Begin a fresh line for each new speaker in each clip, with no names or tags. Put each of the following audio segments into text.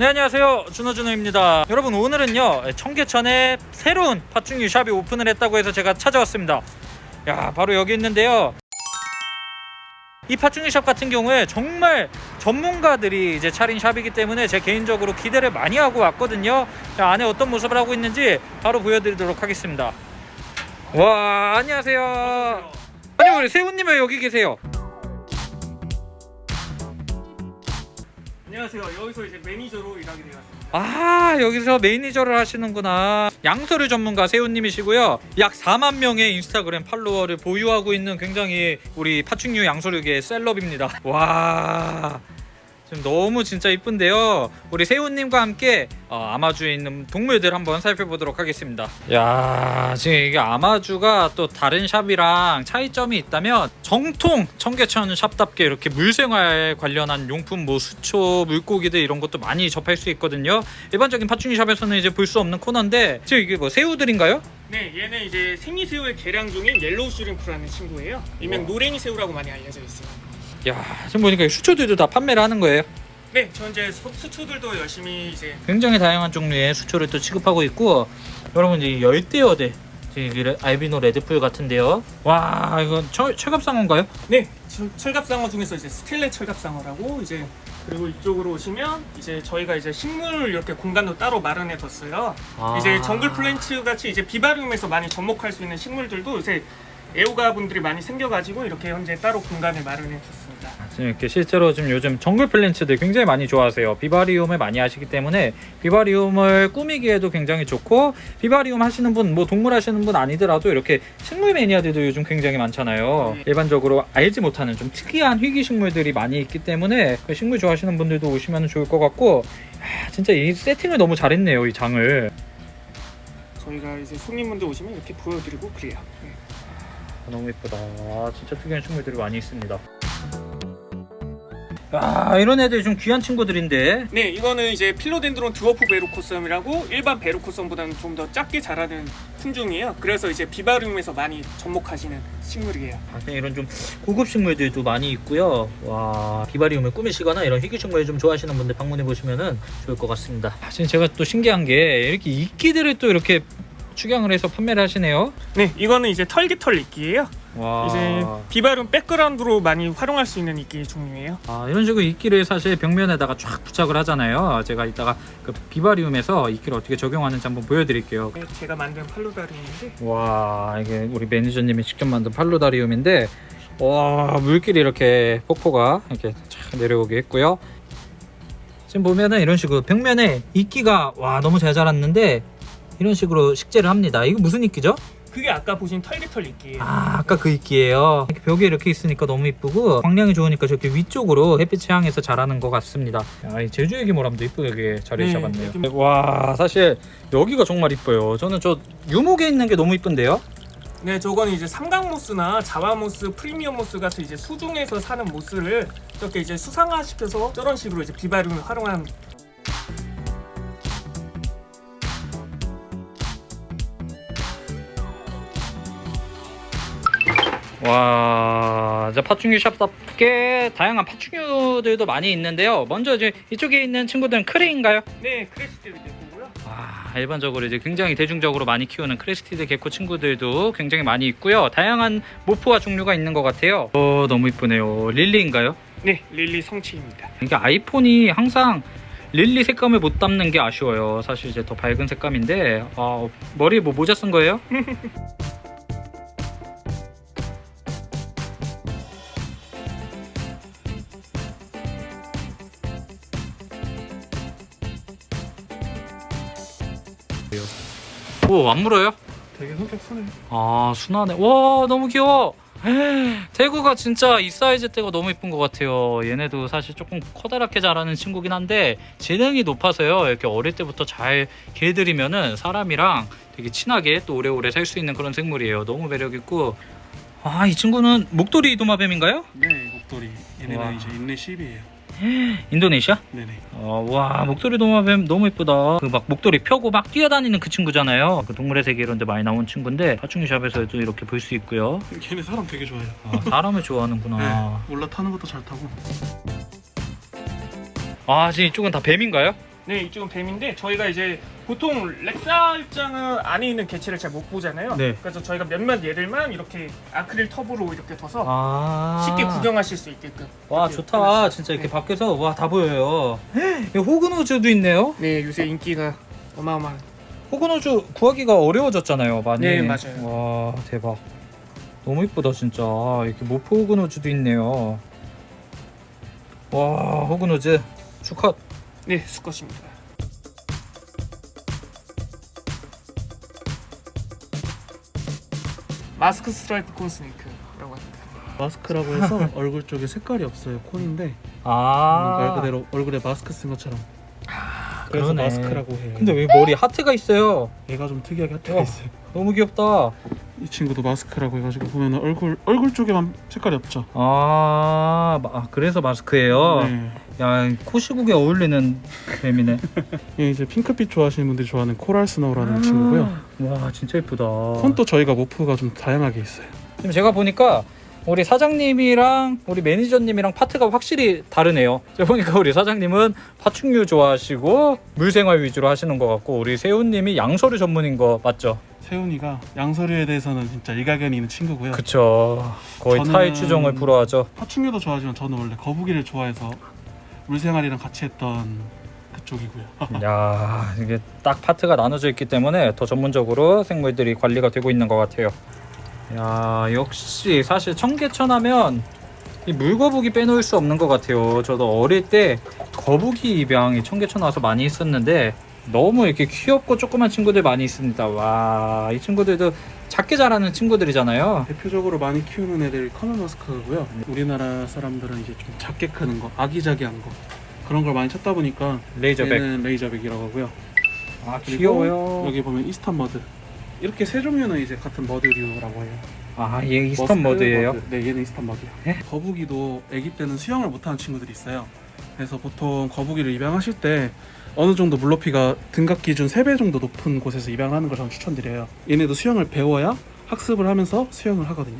네 안녕하세요. 준호준호입니다. 여러분 오늘은요 청계천에 새로운 파충류 샵이 오픈을 했다고 해서 제가 찾아왔습니다. 야 바로 여기 있는데요. 이 파충류 샵 같은 경우에 정말 전문가들이 이제 차린 샵이기 때문에 제 개인적으로 기대를 많이 하고 왔거든요. 자, 안에 어떤 모습을 하고 있는지 바로 보여드리도록 하겠습니다. 와 안녕하세요. 아니 우리 세훈님 왜 여기 계세요
안녕하세요. 여기서 이제 매니저로 일하게 되었습니다.
아 여기서 매니저를 하시는구나 양서류 전문가 세훈님이시고요 약 4만 명의 인스타그램 팔로워를 보유하고 있는 굉장히 우리 파충류 양서류계의 셀럽입니다 와 지금 너무 진짜 이쁜데요 우리 세훈님과 함께 어, 아마주에 있는 동물들 한번 살펴보도록 하겠습니다 야 지금 이게 아마주가 또 다른 샵이랑 차이점이 있다면 정통 청계천 샵답게 이렇게 물생활 관련한 용품 뭐 수초 물고기들 이런 것도 많이 접할 수 있거든요 일반적인 파충류 샵에서는 이제 볼 수 없는 코너인데 지금 이게 뭐 새우들인가요?
네, 얘는 이제 생리새우의 개량 중인 옐로우 슈림프라는 친구예요. 일명
와.
노랭이 새우라고 많이 알려져 있어요.
야 지금 보니까 이 수초들도 다 판매를 하는 거예요
네, 수- 수초들도 열심히 이제
굉장히 다양한 종류의 수초를 또 취급하고 있고 여러분 이제 열대어대 알비노 레드풀 같은데요 와 이건 철, 철갑상어인가요?
네, 철- 철갑상어 중에서 이제 스텔레 철갑상어라고 이제 그리고 이쪽으로 오시면 이제 저희가 이제 식물 이렇게 공간도 따로 마련해 뒀어요.
아.
이제 정글 플랜츠 같이 이제 비바리움에서 많이 접목할 수 있는 식물들도 이제 애호가 분들이 많이 생겨가지고 이렇게 현재 따로 공간을 마련해 뒀습니다.
지금 이렇게 실제로 지금 요즘 정글 플랜츠들 굉장히 많이 좋아하세요. 비바리움을 많이 하시기 때문에 비바리움을 꾸미기에도 굉장히 좋고 비바리움 하시는 분, 뭐 동물 하시는 분 아니더라도 이렇게 식물 매니아들도 요즘 굉장히 많잖아요.
네.
일반적으로 알지 못하는 좀 특이한 희귀 식물들이 많이 있기 때문에 그 식물 좋아하시는 분들도 오시면 좋을 것 같고 아, 진짜 이 세팅을 너무 잘했네요, 이 장을.
저희가 이제 손님분들 오시면 이렇게 보여드리고 그래요. 네.
아, 너무 예쁘다. 아, 진짜 특이한 식물들이 많이 있습니다. 아, 이런 애들 좀 귀한 친구들인데
네, 이거는 이제 필로덴드론 드워프 베루코썸이라고 일반 베루코썸보다는 좀 더 작게 자라는 품종이에요. 그래서 이제 비바리움에서 많이 접목하시는 식물이에요.
아, 그냥 이런 좀 고급 식물들도 많이 있고요. 와 비바리움을 꾸미시거나 이런 희귀 식물 좀 좋아하시는 분들 방문해 보시면은 좋을 것 같습니다. 아, 지금 제가 또 신기한 게 이렇게 이끼들을 또 이렇게 축양을 해서 판매를 하시네요.
네, 이거는 이제 털깃털 이끼예요.
와
이제 비바리움 백그라운드로 많이 활용할 수 있는 이끼 종류예요.
아, 이런 식으로 이끼를 사실 벽면에다가 쫙 부착을 하잖아요. 제가 이따가 그 비바리움에서 이끼를 어떻게 적용하는지 한번 보여드릴게요.
네, 제가 만든 팔로다리움인데
와 이게 우리 매니저님이 직접 만든 팔로다리움인데 와 물길이 이렇게 폭포가 이렇게 쫙 내려오게 했고요 지금 보면은 이런 식으로 벽면에 이끼가 와 너무 잘 자랐는데 이런 식으로 식재를 합니다. 이거 무슨 이끼죠?
그게 아까 보신 털깃털 이끼예요.
아 아까 그 이끼예요. 이렇게 벽에 이렇게 있으니까 너무 이쁘고 광량이 좋으니까 저렇게 위쪽으로 햇빛이 향해서 자라는 것 같습니다. 야, 이 제주의 기모람도 이쁘게 자리
네,
잡았네요.
이렇게-
와 사실 여기가 정말 이뻐요. 저는 저 유목에 있는 게 너무 이쁜데요?
네, 저건 이제 삼각모스나 자화모스, 프리미엄 모스 같은 이제 수중에서 사는 모스를 이렇게 이제 수상화시켜서 저런 식으로 이제 비바리움을 활용한
와, 이제 파충류 샵답게 다양한 파충류들도 많이 있는데요. 먼저 이제 이쪽에 있는 친구들은 크레인가요?
네, 크레시티드 개코고요.
와, 일반적으로 이제 굉장히 대중적으로 많이 키우는 크레스티드 개코 친구들도 굉장히 많이 있고요. 다양한 모프와 종류가 있는 것 같아요. 어, 너무 이쁘네요. 릴리인가요?
네, 릴리 성체입니다.
이게 아이폰이 항상 릴리 색감을 못 담는 게 아쉬워요. 사실 이제 더 밝은 색감인데 아, 머리에 뭐 모자 쓴 거예요? 오, 안 물어요?
되게 성격 순해.
아 순하네 와 너무 귀여워 대구가 진짜 이 사이즈 때가 너무 이쁜 것 같아요 얘네도 사실 조금 커다랗게 자라는 친구긴 한데 재능이 높아서요 이렇게 어릴 때부터 잘 길들이면은 사람이랑 되게 친하게 또 오래오래 살 수 있는 그런 생물이에요 너무 매력 있고 아 이 친구는 목도리 도마뱀인가요?
네, 목도리. 얘네는
와.
이제 인내 10이에요.
인도네시아?
네네.
어, 와 목도리 도마뱀 너무 예쁘다 그 막 목도리 펴고 막 뛰어다니는 그 친구잖아요 그 동물의 세계 이런 데 많이 나온 친구인데 파충류샵에서도 이렇게 볼 수 있고요
걔네 사람 되게 좋아해요.
아, 사람을 좋아하는구나
네, 올라타는 것도 잘 타고.
아 지금 이쪽은 다 뱀인가요?
네, 이쪽은 뱀인데 저희가 이제 보통 렉사 입장은 안에 있는 개체를 잘 못 보잖아요.
네.
그래서 저희가 몇몇 얘들만 이렇게 아크릴 텁으로 이렇게 둬서
아
쉽게 구경하실 수 있게끔.
와
이렇게
좋다
해놨어요.
진짜 이렇게
네.
밖에서 와 다 보여요 헉, 호그노즈도 있네요
네, 요새 인기가 어마어마한.
호그노즈 구하기가 어려워졌잖아요 많이
네, 맞아요.
와 대박 너무 이쁘다 진짜 이렇게 모프 호그노즈도 있네요 와 호그노즈 축하
네, 수컷입니다. 마스크 스트라이프 콘스네이크라고 합니다.
마스크라고 해서 얼굴 쪽에 색깔이 없어요. 콘인데 아말 그대로 얼굴에 마스크 쓴 것처럼. 그래서
그러네.
마스크라고 해요.
근데 왜 머리 하트가 있어요
얘가 좀 특이하게 하트가
어.
있어요.
너무 귀엽다
이 친구도 마스크라고 해가지고 보면 얼굴 얼굴 쪽에만 색깔이 없죠.
아, 마- 아, 그래서 마스크예요
네.
야 코시국에 어울리는 뱀이네
얘 이제 핑크빛 좋아하시는 분들이 좋아하는 코랄 스노우라는 친구고요.
와 진짜 예쁘다
콘도 저희가 모프가 좀 다양하게 있어요.
지금 제가 보니까 우리 사장님이랑 우리 매니저님이랑 파트가 확실히 다르네요. 제가 보니까 우리 사장님은 파충류 좋아하시고 물생활 위주로 하시는 것 같고 우리 세훈님이 양서류 전문인 거 맞죠?
세훈이가 양서류에 대해서는 진짜 일가견이 있는 친구고요.
그쵸. 거의
저는-
타의 추종을 불허하죠.
파충류도 좋아하지만 저는 원래 거북이를 좋아해서 물생활이랑 같이 했던 그쪽이고요.
야 이게 딱 파트가 나눠져 있기 때문에 더 전문적으로 생물들이 관리가 되고 있는 것 같아요. 야 역시 사실 청계천하면 이 물거북이 빼놓을 수 없는 것 같아요. 저도 어릴 때 거북이 입양이 청계천 와서 많이 있었는데 너무 이렇게 귀엽고 조그만 친구들 많이 있습니다. 와 이 친구들도 작게 자라는 친구들이잖아요.
대표적으로 많이 키우는 애들이 커먼 머스크고요. 우리나라 사람들은 이제 좀 작게 크는 거, 아기자기한 거 그런 걸 많이 찾다 보니까
레이저백.
얘는 레이저백이라고 하고요.
아
그리고
귀여워요.
여기 보면 이스턴 머드. 이렇게 세 종류는 이제 같은 머드류라고 해요.
아 얘 이스턴
머스크
머드예요.
머드. 네, 얘는 이스턴 머드요.
예?
거북이도 아기 때는 수영을 못하는 친구들이 있어요. 그래서 보통 거북이를 입양하실 때 어느 정도 물높이가 등급 기준 3배 정도 높은 곳에서 입양하는 걸 저는 추천드려요. 얘네도 수영을 배워야 학습을 하면서 수영을 하거든요.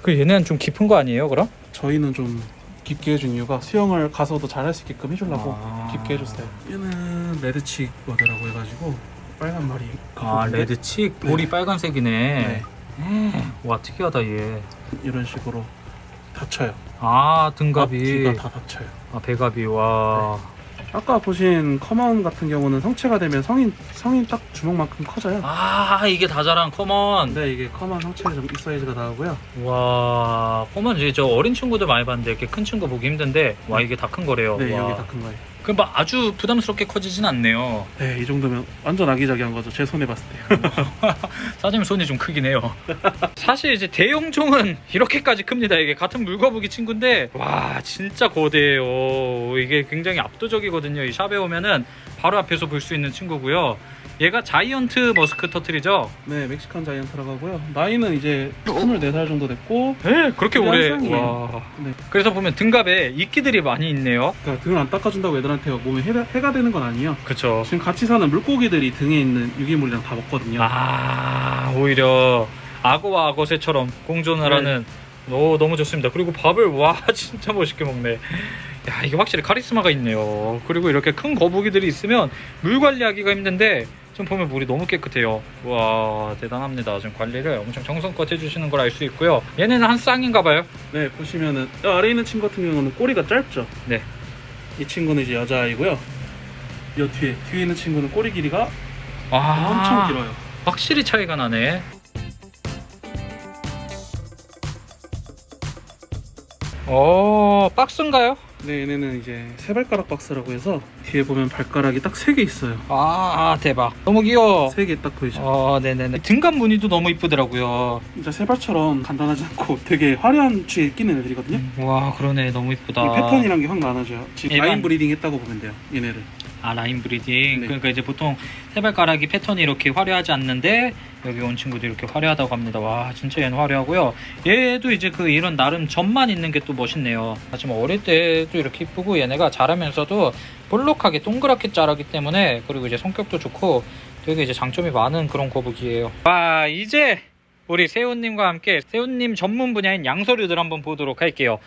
그 얘네는 좀 깊은 거 아니에요, 그럼?
저희는 좀 깊게 해준 이유가 수영을 가서도 잘할 수 있게끔 해주려고
아.
깊게 해줬어요. 얘는 레드칙 머드라고 해가지고 빨간 머리.
아
거북인데
레드칩 볼이
네.
빨간색이네.
네.
음, 와 특이하다 얘.
이런 식으로 다쳐요.
아 등갑이.
앞뒤가 다 다쳐요.
아 배갑이 와.
아까 보신 커먼 같은 경우는 성체가 되면 성인 성인 딱 주먹만큼 커져요.
아 이게 다 자란 커먼.
근데 이게 커먼 성체가 좀 이 사이즈가 나오고요.
와 커먼 이제 저 어린 친구들 많이 봤는데 이렇게 큰 친구 보기 힘든데 와 이게 다 큰 거래요.
네,
와.
여기 다 큰 거예요.
그럼 막 아주 부담스럽게 커지진 않네요.
네, 이 정도면 완전 아기자기한 거죠. 제 손에 봤을 때.
사장님 손이 좀 크긴 해요. 사실 이제 대용종은 이렇게까지 큽니다. 이게 같은 물거북이 친구인데 와 진짜 거대해요. 이게 굉장히 압도적이거든요. 이 샵에 오면은 바로 앞에서 볼 수 있는 친구고요. 얘가 자이언트 머스크 터틀이죠.
네, 멕시칸 자이언트라고 하고요. 나이는 이제 24살 정도 됐고,
네, 그렇게 오래. 와.
네.
그래서 보면 등갑에 이끼들이 많이 있네요.
그러니까 등을 안 닦아준다고 애들한테 몸에 해가, 해가 되는 건 아니에요.
그쵸.
지금 같이 사는 물고기들이 등에 있는 유기물이랑 다 먹거든요.
아 오히려 악어와 악어새처럼 공존을
네.
하는 오 너무 좋습니다 그리고 밥을 와 진짜 멋있게 먹네 야 이게 확실히 카리스마가 있네요 그리고 이렇게 큰 거북이들이 있으면 물 관리하기가 힘든데 좀 보면 물이 너무 깨끗해요 와 대단합니다 지금 관리를 엄청 정성껏 해주시는 걸 알 수 있고요 얘네는 한 쌍인가 봐요
네, 보시면은 이 아래 있는 친구 같은 경우는 꼬리가 짧죠.
네.
이 친구는 이제 여자아이고요. 이 뒤에 뒤에 있는 친구는 꼬리 길이가
아
엄청 길어요.
확실히 차이가 나네 어 박스인가요?
네, 얘네는 이제 세 발가락 박스라고 해서 뒤에 보면 발가락이 딱 세 개 있어요.
아 대박 너무 귀여워
세 개 딱 보이죠?
아 네네네 등갑 무늬도 너무 이쁘더라고요
진짜 세 발처럼 간단하지 않고 되게 화려한 취에 끼는 애들이거든요.
와 그러네 너무 이쁘다
이 패턴이란 게 확 나눠져요. 지금
일반-
라인 브리딩 했다고 보면 돼요. 얘네를.
아 라인 브리딩.
네.
그러니까 이제 보통 세발가락이 패턴이 이렇게 화려하지 않는데 여기 온 친구도 이렇게 화려하다고 합니다. 와 진짜 얘는 화려하고요. 얘도 이제 그 이런 나름 점만 있는 게 또 멋있네요. 하지만 어릴 때도 이렇게 이쁘고 얘네가 자라면서도 볼록하게 동그랗게 자라기 때문에 그리고 이제 성격도 좋고 되게 이제 장점이 많은 그런 거북이에요. 와 이제 우리 세훈님과 함께 세훈님 전문 분야인 양서류들 한번 보도록 할게요